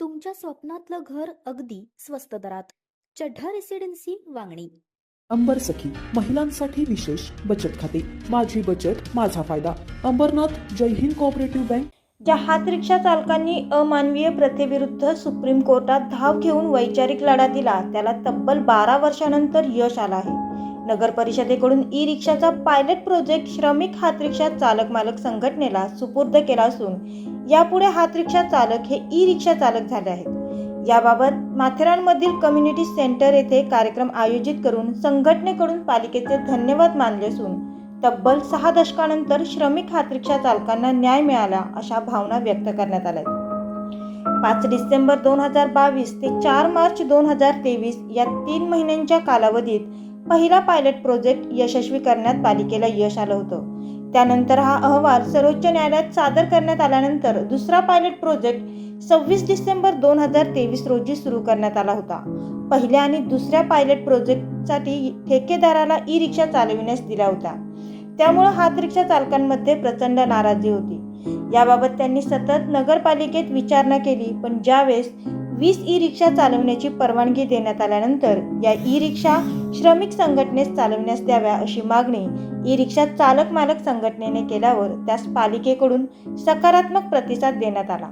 तुमच्या स्वप्नातलं घर अगदी स्वस्त दरात. चढ्ढा रेसिडेन्सी वांगणी. अंबर सखी महिलांसाठी विशेष बचत खाते. माझी बचत माझा फायदा. Ambernath Jai Hind cooperative bank. ज्या हात रिक्षा चालकांनी अमानवीय प्रथेविरुद्ध सुप्रीम कोर्टात धाव घेऊन वैचारिक लढा दिला त्याला तब्बल बारा वर्षानंतर यश आलं आहे. नगर परिषदेकडून ई रिक्षाचा पायलट प्रोजेक्ट श्रमिक हात रिक्षा चालक मालक संघटनेला सुपूर्द केला असून यापुढे हात रिक्षा चालक हे ई रिक्षा चालक झाले आहेत. याबाबत माथेरानमधील कम्युनिटी सेंटर येथे कार्यक्रम आयोजित करून संघटनेकडून पालिकेचे धन्यवाद मानले असून तब्बल सहा दशकानंतर श्रमिक हात रिक्षा चालकांना न्याय मिळाला अशा भावना व्यक्त करण्यात आल्या पाच डिसेंबर दोन हजार बावीस ते चार मार्च दोन हजार तेवीस या तीन महिन्यांच्या कालावधीत पहिला पायलट प्रोजेक्ट यशस्वी करण्यात पालिकेला यश आलं होतं. त्यानंतर हा अहवाल सर्वोच्च न्यायालयात सादर करण्यात आल्यानंतर दुसरा पायलट प्रोजेक्ट सव्वीस डिसेंबर दोन हजार तेवीस रोजी सुरू करण्यात आला होता. पहिल्या आणि दुसऱ्या पायलट प्रोजेक्टसाठी ठेकेदाराला ई रिक्षा चालविण्यास दिला होता त्यामुळे हात रिक्षा चालकांमध्ये प्रचंड नाराजी होती. याबाबत त्यांनी सतत नगरपालिकेत विचारणा केली पण ज्यावेळेस वीस ई रिक्षा चालवण्याची परवानगी देण्यात आल्यानंतर या ई रिक्षा श्रमिक संघटनेस चालविण्यास द्याव्या अशी मागणी ई रिक्षा चालक मालक संघटनेने केल्यावर त्यास पालिकेकडून सकारात्मक प्रतिसाद देण्यात आला.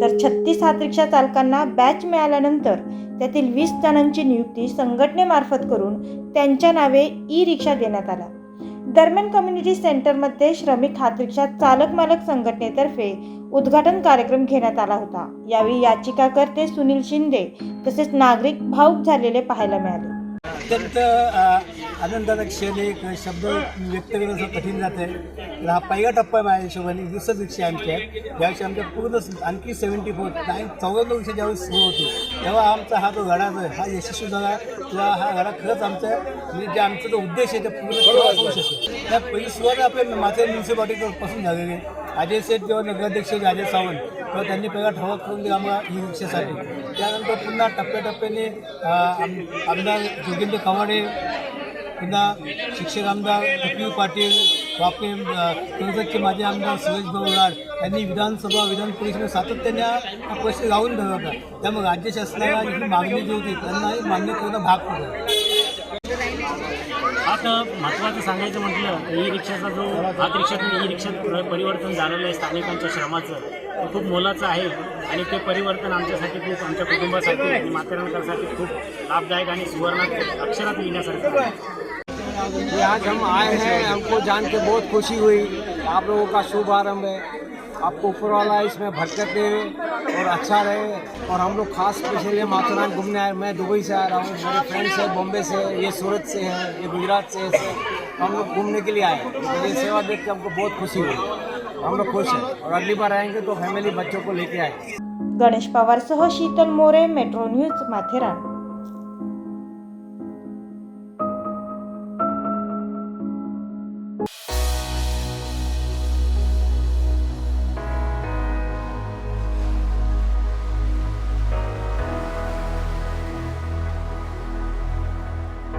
तर छत्तीस हात रिक्षा चालकांना बॅच मिळाल्यानंतर त्यातील वीस जणांची नियुक्ती संघटनेमार्फत करून त्यांच्या नावे ई रिक्षा देण्यात आल्या. दरम्यान कम्युनिटी सेंटरमध्ये श्रमिक हात रिक्षा चालक मालक संघटनेतर्फे उद्घाटन कार्यक्रम घेण्यात आला होता. यावेळी याचिकाकर्ते सुनील शिंदे तसेच नागरिक भाऊक झालेले पाहायला मिळाले. अत्यंत अ, आनंदाचा क्षण एक शब्द व्यक्त करणं असं कठीण जात आहे. हा पहिला टप्पा आहे माझ्या हिशोबाने वीसच रिक्षा आमची आहे ज्यावेळी आमच्या पूर्ण आणखी सेवन्टी फोर नाईन चौऱ्याण्णव रिक्षा ज्यावेळी सुरू होती तेव्हा आमचा हा जो घडा जो हा यशस्वी झाला. किंवा हा घडा खरंच आमचा म्हणजे जे आमचा जो उद्देश आहे ते पूर्ण केव्हा होऊ शकतो. त्या पहिली सुरुवात आपल्या माथेर म्युन्सिपाल्टीपासून झालेली अजय सेठ जेव्हा नगराध्यक्ष अजय सावंत तेव्हा त्यांनी पहिला ठराव करून दिला आम्हाला ई रिक्षासाठी. त्यानंतर पुन्हा टप्प्याटप्प्याने आम- आमदार जोगेंद्र कवाडे पुन्हा शिक्षक आमदार पृथ्वी पाटील बापे कर्जतचे माजी आमदार सुरेश भाऊ यांनी विधानसभा विधान परिषदेत सातत्याने हा प्रश्न लावून धरला होता. त्यामुळे राज्य शासनाला ही मागणी जी होती त्यांनाही मान्य करणं भाग पडलं. आता महत्त्वाचं सांगायचं म्हटलं ई रिक्षाचा जो हात रिक्षातून ई रिक्षात परिवर्तन झालेलं आहे स्थानिकांच्या श्रमाचं ते खूप मोलाचं आहे आणि ते परिवर्तन आमच्यासाठी खूप आमच्या कुटुंबासाठी आणि माथेरानकरसाठी खूप लाभदायक आणि सुवर्णात अक्षरात लिहिण्यासारखं आहे. आज हम आए हैं हमको जान के बहुत खुशी हुई। आप लोगों का शुभारंभ है। आपको ऊपर वाला इसमें भरकत दे और अच्छा रहे। और हम लोग खास स्पेशली माथुरान घूमने आए। मैं दुबई से आ रहा हूँ। मेरे फ्रेंड्स हैं बॉम्बे से ये सूरत से हैं ये गुजरात से हैं। हम लोग घूमने के लिए आए। तो ये सेवा देख के हमको बहुत खुशी हुई। हम लोग खुश हैं। और अगली बार आएंगे तो फैमिली बच्चों को लेके आए। गणेश पवारसह शीतल मोरे मेट्रो न्यूज माथेरान।